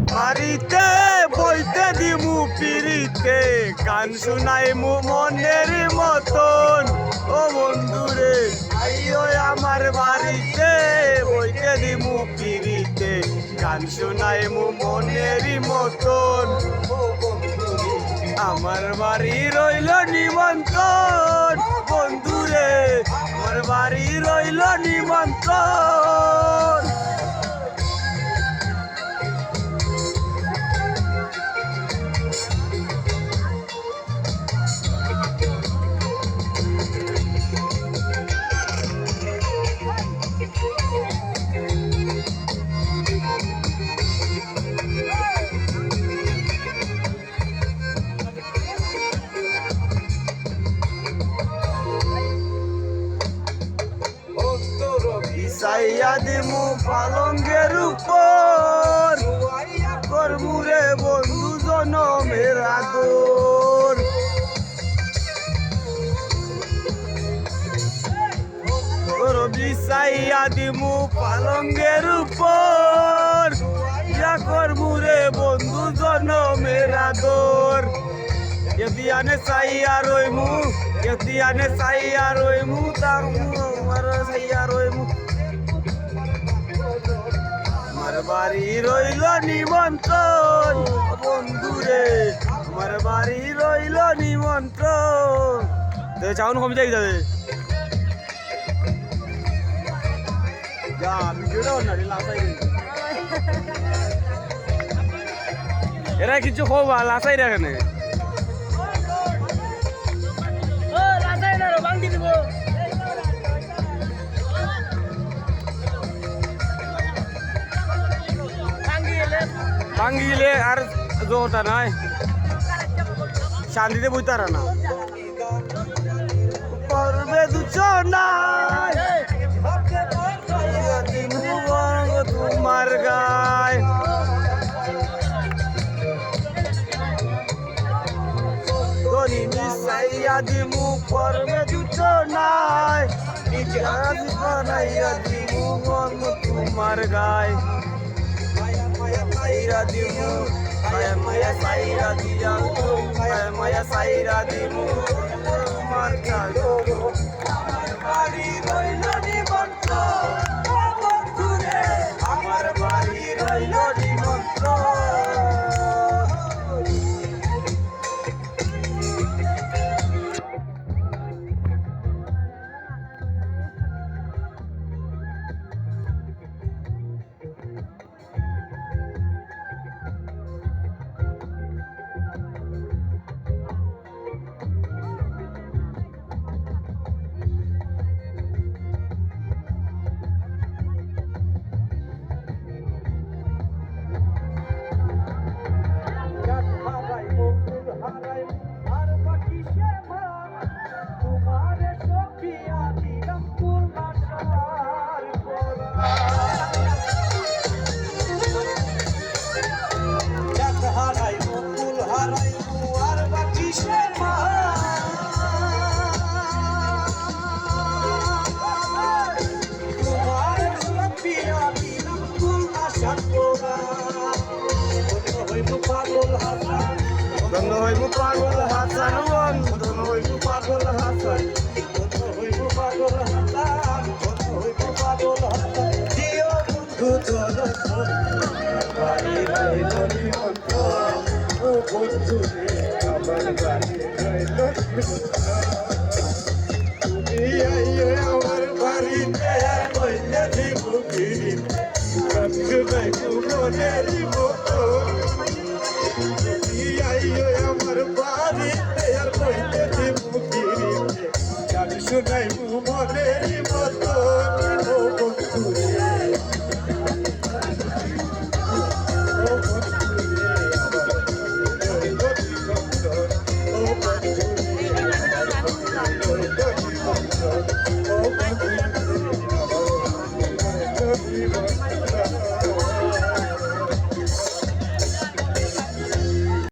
বাড়িতে, বইতে দিমু পিড়িতে। গান শুনাই মু মনের মতন। ও বন্ধুরে, আইও আমার বাড়িতে, বইতে দিমু পিড়িতে। গান শুনাই মু মনের মতন। আমার বাড়ি রইল নিমন্ত্রণ। বন্ধুরে, আমার বাড়ি রইল নিমন্ত্রণ। দিমু পালঙ্গের উপর। করমুরে বন্ধু জনমের আদর। তোর বিছাইয়া দিমু পালঙ্গের উপর। ইয়া করমুরে বন্ধু জনমের আদর। এতিয়ানে চাইয়া রইমু এতিয়ানে চাইয়া রইমু তার আমার চাইয়া রইমু। বাড়ি রইল নিমন্ত্রণ। বন্ধুরে, আমার বাড়ি রইল নিমন্ত্রণ। চাউন কমে যাই যাবে না লাফাই এরা কিছু খোবা লাসাই রাখে ভাঙ্গিলে আর জোটা নাই। শান্তিতে বইতারা না। করবে তোমার গায়। দিমু, করবে দিমু মন তোমার গায়। সাইরা দিমু। মায়া মায়া সাইরা দিয়া। মায়া মায়া সাইরা দিমু। তোমার কালো আমার বাড়ি রইল Donde hoy mu পাগল হাসান বন্ধন হই মু পাগল হাসান বন্ধন হই মু পাগল হাসান বন্ধন হই মু পাগল হাসান জিও বন্ধু চলো বাড়ি রইল নিমন্ত্রণ ও বন্ধু আমার বাড়ি রইল তুমি আইও আমার বাড়িতে কইতে দিব ফিরিতে কিছু নাই মনের মতো Oh, my God.